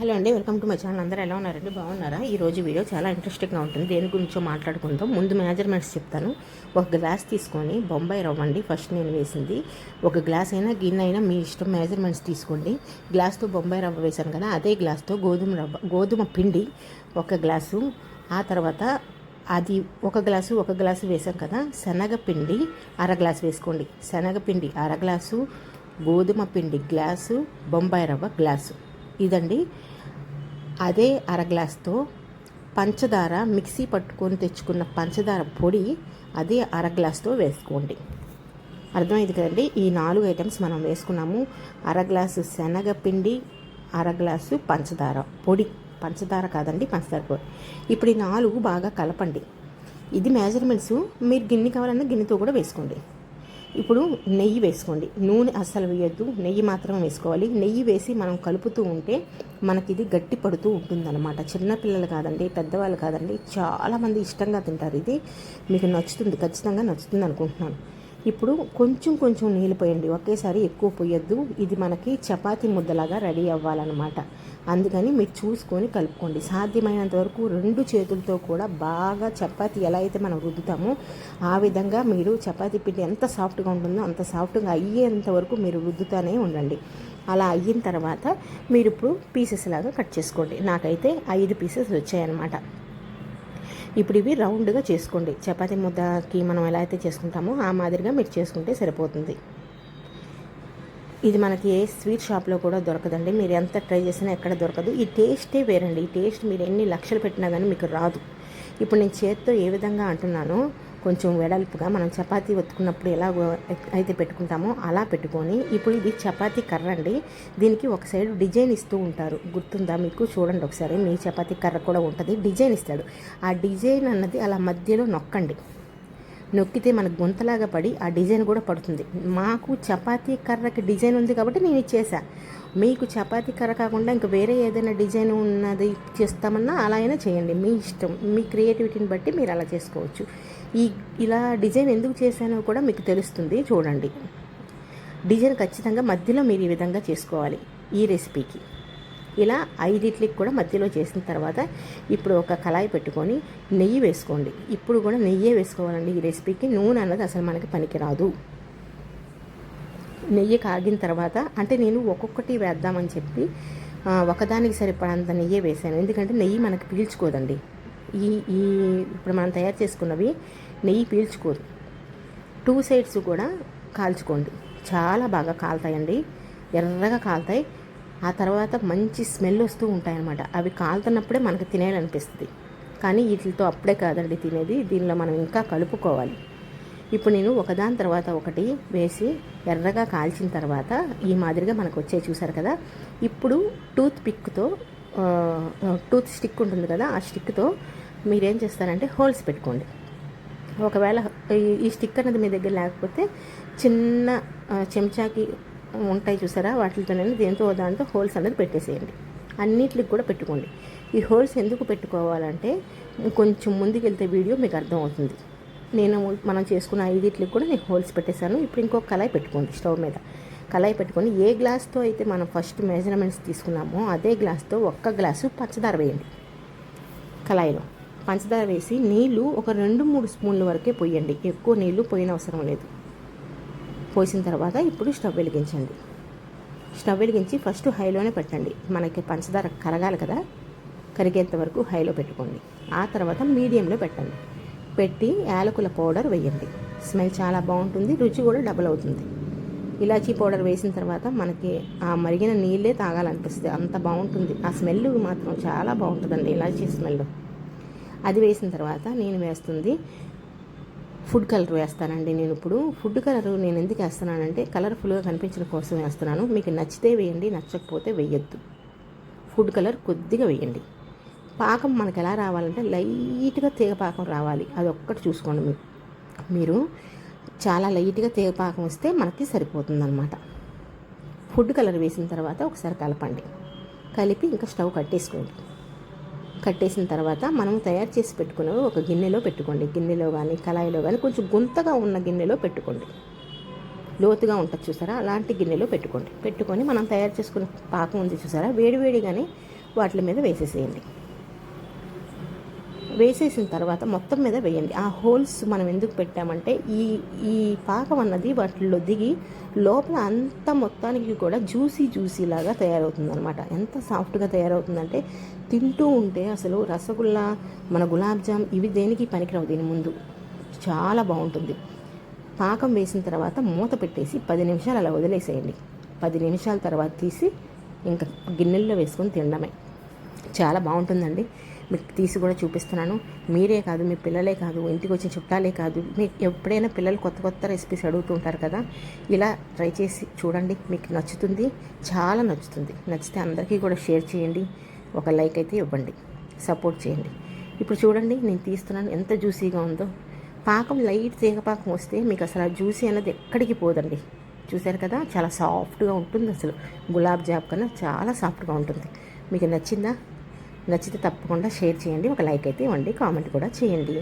Hello అండి welcome to my channel. అందరూ ఎలా ఉన్నారండి? బాగున్నారా? ఈ రోజు వీడియో చాలా ఇంట్రెస్టింగ్గా ఉంటుంది. దేని గురించో మాట్లాడుకుందాం. ముందు మెజర్మెంట్స్ చెప్తాను. ఒక గ్లాస్ తీసుకొని బొంబాయి రవ్వ అండి. ఫస్ట్ నేను వేసింది. ఒక గ్లాస్ అయినా గిన్నె అయినా మీ ఇష్టం మెజర్మెంట్స్ తీసుకోండి. గ్లాస్తో బొంబాయి రవ్వ వేశాను కదా అదే గ్లాస్తో గోధుమ రవ్వ గోధుమ పిండి ఒక గ్లాసు. ఆ తర్వాత అది ఒక గ్లాసు ఒక గ్లాసు వేసాం కదా శనగపిండి అర గ్లాసు వేసుకోండి. శనగపిండి అర గ్లాసు గోధుమ పిండి గ్లాసు బొంబాయి రవ్వ గ్లాసు. ఇదండి. అదే అర గ్లాస్తో పంచదార మిక్సీ పట్టుకొని తెచ్చుకున్న పంచదార పొడి అదే అర గ్లాస్తో వేసుకోండి. అర్థమైంది కదండి? ఈ నాలుగు ఐటమ్స్ మనం వేసుకున్నాము. అర గ్లాసు శనగపిండి అర గ్లాసు పంచదార పొడి. పంచదార కాదండి పంచదార పొడి. ఇప్పుడు ఈ నాలుగు బాగా కలపండి. ఇది మెజర్మెంట్స్ మీరు గిన్నె కావాలన్నా గిన్నెతో కూడా వేసుకోండి. ఇప్పుడు నెయ్యి వేసుకోండి. నూనె అస్సలు వేయొద్దు. నెయ్యి మాత్రమే వేసుకోవాలి. నెయ్యి వేసి మనం కలుపుతూ ఉంటే మనకి ఇది గట్టి పడుతూ ఉంటుందన్నమాట. చిన్నపిల్లలు కాదండి పెద్దవాళ్ళు కాదండి చాలామంది ఇష్టంగా తింటారు. ఇది మీకు నచ్చుతుంది ఖచ్చితంగా నచ్చుతుంది అనుకుంటున్నాను. ఇప్పుడు కొంచెం కొంచెం నీళ్ళు పోయండి. ఒకేసారి ఎక్కువ పోయొద్దు. ఇది మనకి చపాతీ ముద్దలాగా రెడీ అవ్వాలన్నమాట. అందుకని మీరు చూసుకొని కలుపుకోండి. సాధ్యమైనంత వరకు రెండు చేతులతో కూడా బాగా చపాతీ ఎలా అయితే మనం రుద్దుతామో ఆ విధంగా మీరు చపాతీ పిండి ఎంత సాఫ్ట్గా ఉంటుందో అంత సాఫ్ట్గా అయ్యేంత వరకు మీరు రుద్దుతూనే ఉండండి. అలా అయిన తర్వాత మీరు ఇప్పుడు పీసెస్ లాగా కట్ చేసుకోండి. నాకైతే ఐదు పీసెస్ వచ్చాయన్నమాట. ఇప్పుడు ఇవి రౌండ్గా చేసుకోండి. చపాతీ ముద్దకి మనం ఎలా అయితే చేసుకుంటామో ఆ మాదిరిగా మీరు చేసుకుంటే సరిపోతుంది. ఇది మనకి ఏ స్వీట్ షాప్లో కూడా దొరకదండి. మీరు ఎంత ట్రై చేసినా ఎక్కడ దొరకదు. ఈ టేస్టే వేరండి. ఈ టేస్ట్ మీరు ఎన్ని లక్షలు పెట్టినా కానీ మీకు రాదు. ఇప్పుడు నేను చేత్తో ఏ విధంగా అంటున్నానో కొంచెం వెడల్పుగా మనం చపాతీ ఒత్తుకున్నప్పుడు ఎలా అయితే పెట్టుకుంటామో అలా పెట్టుకొని ఇప్పుడు ఇది చపాతీ కర్ర అండి. దీనికి ఒక సైడ్ డిజైన్ ఇస్తూ ఉంటారు. గుర్తుందా మీకు? చూడండి ఒకసారి. మీ చపాతీ కర్ర కూడా ఉంటుంది. డిజైన్ ఇస్తాడు. ఆ డిజైన్ అన్నది అలా మధ్యలో నొక్కండి. నొక్కితే మనకు గుంతలాగా పడి ఆ డిజైన్ కూడా పడుతుంది. మాకు చపాతీ కర్రకి డిజైన్ ఉంది కాబట్టి నేను ఇచ్చేసా మీకు చపాతీ కర్ర కాకుండా ఇంకా వేరే ఏదైనా డిజైన్ ఉన్నది చేస్తామన్నా అలా అయినా చేయండి. మీ ఇష్టం మీ క్రియేటివిటీని బట్టి మీరు అలా చేసుకోవచ్చు. ఈ ఇలా డిజైన్ ఎందుకు చేశానో కూడా మీకు తెలుస్తుంది చూడండి. డిజైన్ ఖచ్చితంగా మధ్యలో మీరు ఈ విధంగా చేసుకోవాలి ఈ రెసిపీకి. ఇలా ఐదిట్లకి కూడా మధ్యలో చేసిన తర్వాత ఇప్పుడు ఒక కళాయి పెట్టుకొని నెయ్యి వేసుకోండి. ఇప్పుడు కూడా నెయ్యే వేసుకోవాలండి ఈ రెసిపీకి. నూనె అన్నది అసలు మనకి పనికిరాదు. నెయ్యి కాగిన తర్వాత అంటే నేను ఒక్కొక్కటి వేద్దామని చెప్పి ఒకదానికి సరిపడంత నెయ్యి వేసాను. ఎందుకంటే నెయ్యి మనకి పీల్చుకోదండి. ఈ ఈ ఇప్పుడు మనం తయారు చేసుకున్నవి నెయ్యి పీల్చుకోదు. టూ సైడ్స్ కూడా కాల్చుకోండి. చాలా బాగా కాలుతాయండి. ఎర్రగా కాలుతాయి. ఆ తర్వాత మంచి స్మెల్ వస్తూ ఉంటాయన్నమాట. అవి కాలుతున్నప్పుడే మనకు తినేయాలనిపిస్తుంది. కానీ వీటితో అప్పుడే కాదండి తినేది. దీనిలో మనం ఇంకా కలుపుకోవాలి. ఇప్పుడు నేను ఒకదాని తర్వాత ఒకటి వేసి ఎర్రగా కాల్చిన తర్వాత ఈ మాదిరిగా మనకు వచ్చే చూసారు కదా. ఇప్పుడు టూత్ పిక్తో టూత్ స్టిక్ ఉంటుంది కదా ఆ స్టిక్తో మీరేం చేస్తారంటే హోల్స్ పెట్టుకోండి. ఒకవేళ ఈ స్టిక్ అనేది మీ దగ్గర లేకపోతే చిన్న చెంచాకి ఉంటాయి చూసారా? వాటితోనే దేంతో? దాంతో హోల్స్ అనేది పెట్టేసేయండి. అన్నిటికి కూడా పెట్టుకోండి. ఈ హోల్స్ ఎందుకు పెట్టుకోవాలంటే కొంచెం ముందుకెళ్తే వీడియో మీకు అర్థమవుతుంది. నేను మనం చేసుకున్న ఐదిట్లకి కూడా నేను హోల్స్ పెట్టేశాను. ఇప్పుడు ఇంకొక కళాయి పెట్టుకోండి స్టవ్ మీద. కళాయి పెట్టుకొని ఏ గ్లాస్తో అయితే మనం ఫస్ట్ మెజర్మెంట్స్ తీసుకున్నామో అదే గ్లాస్తో ఒక్క గ్లాసు పంచదార వేయండి. కళాయిలో. పంచదార వేసి నీళ్ళు ఒక రెండు మూడు స్పూన్ల వరకే పోయండి. ఎక్కువ నీళ్ళు పోయిన అవసరం లేదు. పోసిన తర్వాత ఇప్పుడు స్టవ్ వెలిగించండి. స్టవ్ వెలిగించి ఫస్ట్ హైలోనే పెట్టండి. మనకి పంచదార కరగాలి కదా? కరిగేంత వరకు హైలో పెట్టుకోండి. ఆ తర్వాత మీడియంలో పెట్టండి. పెట్టి యాలకుల పౌడర్ వేయండి. స్మెల్ చాలా బాగుంటుంది రుచి కూడా డబుల్ అవుతుంది. ఇలాచీ పౌడర్ వేసిన తర్వాత మనకి ఆ మరిగిన నీళ్ళే తాగాలనిపిస్తుంది అంత బాగుంటుంది. ఆ స్మెల్ మాత్రం చాలా బాగుంటుందండి ఇలాచీ స్మెల్. అది వేసిన తర్వాత నేను వేస్తుంది ఫుడ్ కలర్ వేస్తానండి నేను ఇప్పుడు. ఫుడ్ కలర్ నేను ఎందుకు వేస్తున్నానంటే కలర్ఫుల్గా కనిపించడం కోసం వేస్తున్నాను. మీకు నచ్చితే వేయండి నచ్చకపోతే వేయద్దు. ఫుడ్ కలర్ కొద్దిగా వేయండి. పాకం మనకు ఎలా రావాలంటే లైట్గా తీగ పాకం రావాలి. అది ఒక్కటి చూసుకోండి మీరు మీరు. చాలా లైట్గా తీగ పాకం వస్తే మనకి సరిపోతుంది అనమాట ఫుడ్ కలర్ వేసిన తర్వాత ఒకసారి కలపండి. కలిపి ఇంకా స్టవ్ కట్టేసుకోండి. కట్టేసిన తర్వాత మనం తయారు చేసి పెట్టుకున్నవి ఒక గిన్నెలో పెట్టుకోండి. గిన్నెలో కానీ కళాయిలో కానీ కొంచెం గుంతగా ఉన్న గిన్నెలో పెట్టుకోండి. లోతుగా ఉంటుంది చూసారా? అలాంటి గిన్నెలో పెట్టుకోండి. పెట్టుకొని మనం తయారు చేసుకున్న పాకం ఉంది చూసారా? వేడివేడిగానే వాటి మీద వేసేసేయండి. వేసేసిన తర్వాత మొత్తం మీద వేయండి. ఆ హోల్స్ మనం ఎందుకు పెట్టామంటే ఈ ఈ పాకం అన్నది వాటిల్లో దిగి లోపల అంత మొత్తానికి కూడా జ్యూసీ జ్యూసీ లాగా తయారవుతుంది అనమాట ఎంత సాఫ్ట్గా తయారవుతుందంటే తింటూ ఉంటే అసలు రసగుల్లా మన గులాబ్ జామ్ ఇవి దేనికి పనికిరావు దీని ముందు. చాలా బాగుంటుంది. పాకం వేసిన తర్వాత మూత పెట్టేసి పది నిమిషాలు అలా వదిలేసేయండి. పది నిమిషాల తర్వాత తీసి ఇంకా గిన్నెల్లో వేసుకొని తినడమే. చాలా బాగుంటుందండి. మీకు తీసి కూడా చూపిస్తున్నాను. మీరే కాదు మీ పిల్లలే కాదు ఇంటికి వచ్చిన చుట్టాలే కాదు మీకు ఎప్పుడైనా పిల్లలు కొత్త కొత్త రెసిపీస్ అడుగుతూ ఉంటారు కదా ఇలా ట్రై చేసి చూడండి మీకు నచ్చుతుంది చాలా నచ్చుతుంది. నచ్చితే అందరికీ కూడా షేర్ చేయండి ఒక లైక్ అయితే ఇవ్వండి సపోర్ట్ చేయండి. ఇప్పుడు చూడండి నేను తీస్తున్నాను ఎంత జ్యూసీగా ఉందో. పాకం లైట్ తీగ పాకం వస్తే మీకు అసలు ఆ జ్యూసీ అనేది ఎక్కడికి పోదండి. చూశారు కదా చాలా సాఫ్ట్గా ఉంటుంది అసలు. గులాబ్ జామ్ కన్నా చాలా సాఫ్ట్గా ఉంటుంది. మీకు నచ్చిందా? నచ్చితే తప్పకుండా షేర్ చేయండి. ఒక లైక్ అయితే ఇవ్వండి. కామెంట్ కూడా చేయండి.